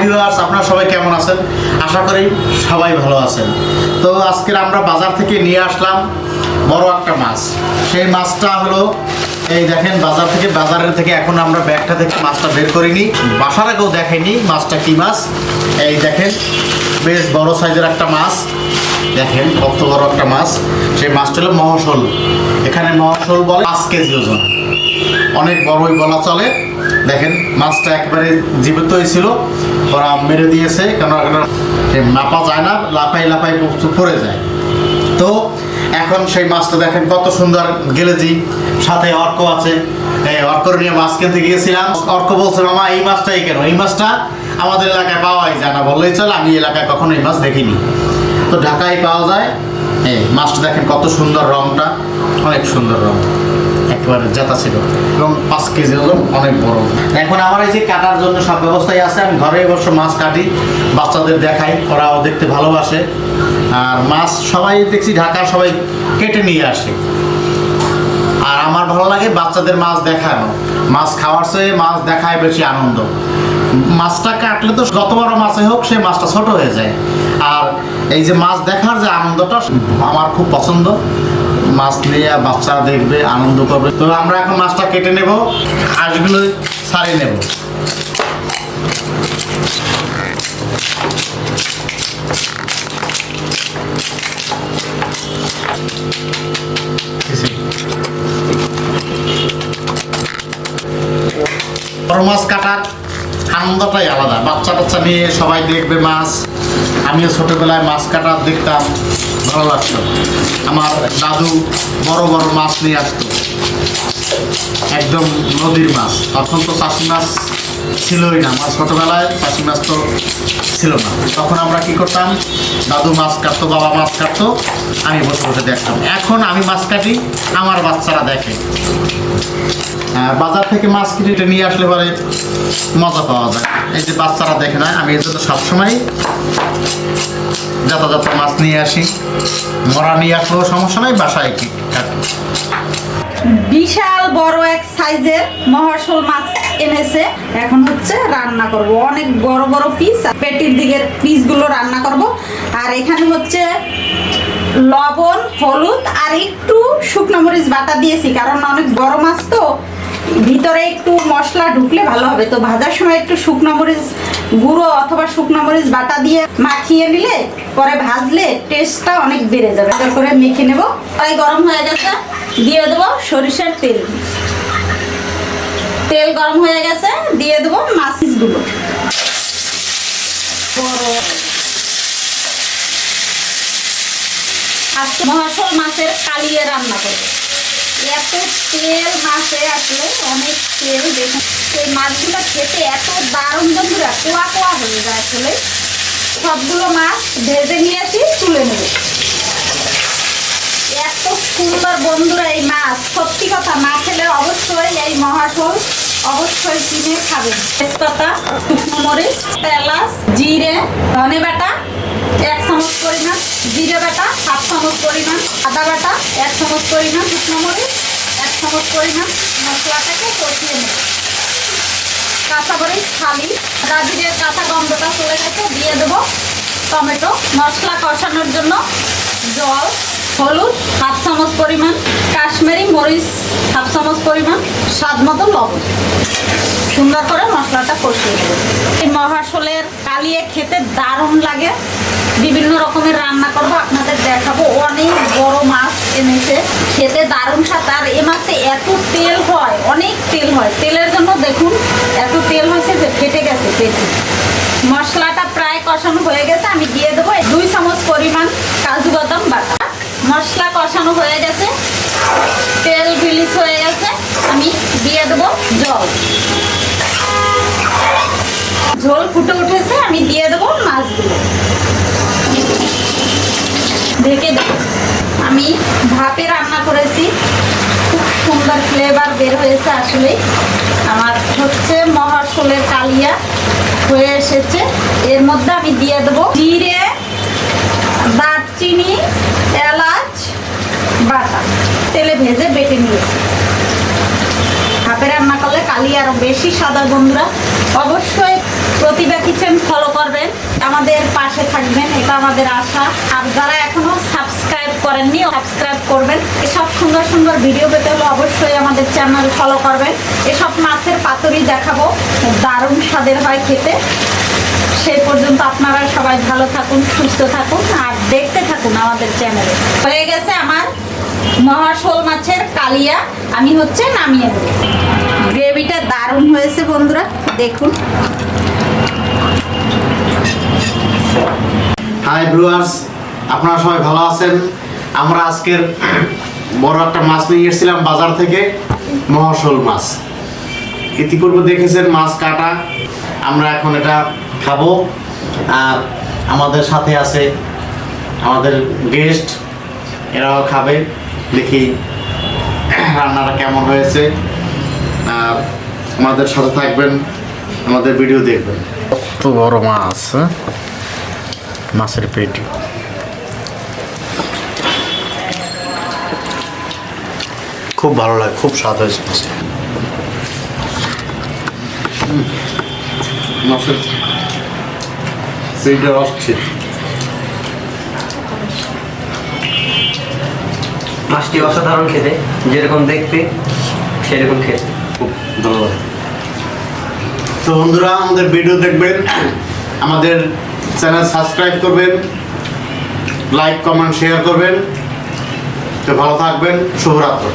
Viewers আপনারা সবাই কেমন আছেন? আশা করি সবাই ভালো আছেন। তো আজকের আমরা বাজার থেকে নিয়ে আসলাম বড় একটা মাছ। সেই মাছটা হলো, এই দেখেন বাজার থেকে, বাজারের থেকে এখন আমরা ব্যাগটা থেকে মাছটা বের করিনি। বাসার আগেও দেখেনি মাছটা কি মাছ। এই দেখেন, বেশ বড় সাইজের একটা মাছ। দেখেন, কত বড় একটা মাছ। সেই মাছটা হলো মহসল। এখানে মহসল বলে পাঁচ কেজি ওজন। অনেক বড়ই বলা চলে। দেখেন, মাছটা একেবারে জীবিত হয়েছিল। ওরা মেরে দিয়েছে, কেন মাপা যায় না লাফাই লাফাই পড়ে যায়। তো এখন সেই মাছটা দেখেন কত সুন্দর গেলেজি। সাথে অর্ক আছে। অর্ক নিয়ে মাছ কিনতে গিয়েছিলাম। অর্ক বলছে, মামা, এই মাছটাই কেন? এই মাছটা আমাদের এলাকায় পাওয়াই যায় না। বললেই চল, আমি এলাকায় কখনো এই মাছ দেখিনি। তো ঢাকায় পাওয়া যায়। এই মাছটা দেখেন কত সুন্দর রংটা, অনেক সুন্দর রং। একেবারে জেতা ছিল। এবং পাঁচ কেজি ওজন অনেক বড়। এখন আমার এই যে কাটার জন্য সব ব্যবস্থাই আছে, আমি ঘরে অবশ্য মাছ কাটি, বাচ্চাদের দেখাই, ওরাও দেখতে ভালোবাসে। আর মাছ সবাই দেখছি ঢাকা সবাই কেটে নিয়ে আসে। আর আমার ভালো লাগে বাচ্চাদের মাছ দেখানো। মাছ খাওয়ার চেয়ে মাছ দেখায় বেশি আনন্দ। মাছটা কাটলে তো যত বড় মাছে হোক সেই মাছটা ছোট হয়ে যায়। আর এই যে মাছ দেখার যে আনন্দটা, আমার খুব পছন্দ। মাছ নিয়ে বাচ্চারা দেখবে, আনন্দ করবে। তো আমরা এখন মাছটা কেটে নেব হাঁসগুলো ছাড়িয়ে নেব। বড় মাছ কাটার আনন্দটাই আলাদা। বাচ্চা টাচ্চা নিয়ে সবাই দেখবে মাছ। আমিও ছোটোবেলায় মাছ কাটা দেখতাম, ভালো লাগতো। আমার দাদু বড় বড় মাছ নিয়ে আসতো। একদম নদীর মাছ। তখন তো চাষি মাছ ছিলই না। মাছ ছোটবেলায় পাশি মাছ তো ছিল না। তখন আমরা কি করতাম দাদু মাছ কাটতো বাবা মাছ কাটতো আমি বসে বসে দেখতাম। এখন আমি মাছ কাটি আমার বাচ্চারা দেখে। আহ, বাজার থেকে মাছ কিনে নিয়ে আসলে পরে মজা পাওয়া যায়। এই যে বাচ্চারা দেখে নয় আমি এই জন্য সবসময় যথাযথ মাছ নিয়ে আসি। মরা নিয়ে আসলেও সমস্যা নাই, বাসায় কি? বিশাল বড় এক সাইজের মহাশোল মাছ এনেছে। এখন হচ্ছে রান্না করব। অনেক বড় বড় পিস পেটির দিকের পিসগুলো রান্না করব। আর এখানে হচ্ছে লবণ, হলুদ আর একটু শুকনো মরিচ বাটা দিয়েছি, কারণ অনেক বড় মাছ তো। ভিতরে একটু মশলা ঢুকলে ভালো হবে। তো ভাজার সময় একটু শুকনো মরিচ গুঁড়ো অথবা শুকনো মরিচ বাটা দিয়ে মাখিয়ে নিলে পরে ভাজলে টেস্টটা অনেক বেড়ে যাবে। এবার করে মেখে নেব। তাই গরম হয়ে গেছে। দিয়ে দেবো সরিষার তেল। তেল গরম হয়ে গেছে। দিয়ে দেবো মাছগুলো আজকে মহাশোল মাছের কালিয়ে রান্না করব। এত তেল মাছে আসলে অনেক তেল দেখুন এই মাছগুলো খেতে এত দারুণ বন্ধুরা কোয়া কোয়া হয়ে যায় আসলে। সবগুলো মাছ ভেজে নিয়েছি, তুলে নেব। এত সুন্দর বন্ধুরা এই মাছ। সত্যি কথা না খেলে অবশ্যই এই মহাশোল অবশ্যই কিনে খাবেন। তেজপাতা, শুকনো মরিচ, এলাচ, জিরে, ধনে বাটা, এক চামচ পরিমাণ, জিরে বাটা, হাফ চামচ পরিমাণ, আদা বাটা এক চামচ পরিমাণ শুকনো মরিচ, এক চামচ পরিমাণ মশলাটাকে কষিয়ে নেব কাঁচা মরিচ খালি আদা জিরে কাঁচা গন্ধটা চলে গেছে, দিয়ে দেবো টমেটো। মশলা কষানোর জন্য জল, হলুদ, হাফ চামচ পরিমাণ কাশ্মীরি মরিচ, হাফ চামচ পরিমাণ স্বাদ মতো লবণ। সুন্দর করে মশলাটা কষিয়ে নেব। এই মহাশোলের কালিয়ে খেতে দারুণ লাগে। বিভিন্ন রকমের রান্না করব, আপনাদের দেখাবো। অনেক বড় মাছ এনেছে, খেতে দারুণ স্বাদ। আর এ মাছে এত তেল হয়, অনেক তেল হয়। তেলের জন্য দেখুন, এত তেল হয়েছে যে ফেটে গেছে পেটে। মশলাটা প্রায় কষানো হয়ে গেছে, আমি দিয়ে দেবো দুই চামচ পরিমাণ কাজু বাদাম বাটা। মশলা কষানো হয়ে গেছে, তেল বিলিস হয়ে গেছে, আমি দিয়ে দেবো জল। ঝোল ফুটে উঠেছে, আমি দিয়ে দেবো মাছগুলো। ঢেকে দেবো আমি ভাপে রান্না করেছি। খুব সুন্দর ফ্লেভার বের হয়েছে আসলে। আমার হচ্ছে মহাশোলের কালিয়া হয়ে এসেছে। এর মধ্যে আমি দিয়ে দেবো জিরে, দারচিনি, এলাচ, বাটা। তেলে ভেজে বেটে নিয়েছি। হাতে রান্না করলে কালি আরও বেশি সাদা বন্ধুরা অবশ্যই প্রতিভা কিচেন ফলো করবেন। আমাদের পাশে থাকবেন, এটা আমাদের আশা। আর যারা এখনও সাবস্ক্রাইব করেননি, সাবস্ক্রাইব করবেন। এসব সুন্দর সুন্দর ভিডিও পেতে হলে অবশ্যই আমাদের চ্যানেল ফলো করবেন। এসব মাছের পাতুরি দেখাবো, দারুণ স্বাদের হয় খেতে। সেই পর্যন্ত আপনারা সবাই ভালো থাকুন, সুস্থ থাকুন, আর দেখতে থাকুন আমাদের চ্যানেলে। হয়ে গেছে আমার মহাশোল মাছের কালিয়া। আমি হচ্ছে নামিয়ে দেবো। গ্রেভিটা দারুণ হয়েছে বন্ধুরা, দেখুন। হাই ব্রুয়ার্স আপনারা সবাই ভালো আছেন? আমরা আজকের বড় একটা মাছ নিয়ে এসেছিলাম বাজার থেকে মহাশোল মাছ। ইতিপূর্বে দেখেছেন মাছ কাটা। আমরা এখন এটা খাব। আর আমাদের সাথে আছে আমাদের গেস্ট এরাও খাবে। দেখি রান্নাটা কেমন হয়েছে। আর আমাদের সাথে থাকবেন, আমাদের ভিডিও দেখবেন। কত বড় মাছ হ্যাঁ? মাছের পেটি। খুব ভালো লাগে খুব স্বাদ হয়েছে মাছটা মাছের সেইটা আসছে। মাছটি অসাধারণ খেতে যেরকম দেখতে সেরকম খেতে। খুব ধন্যবাদ তো বন্ধুরা আমাদের ভিডিও দেখবেন। আমাদের চ্যানেল সাবস্ক্রাইব করবেন লাইক কমেন্ট শেয়ার করবেন। তো ভালো থাকবেন শুভরাত্রি।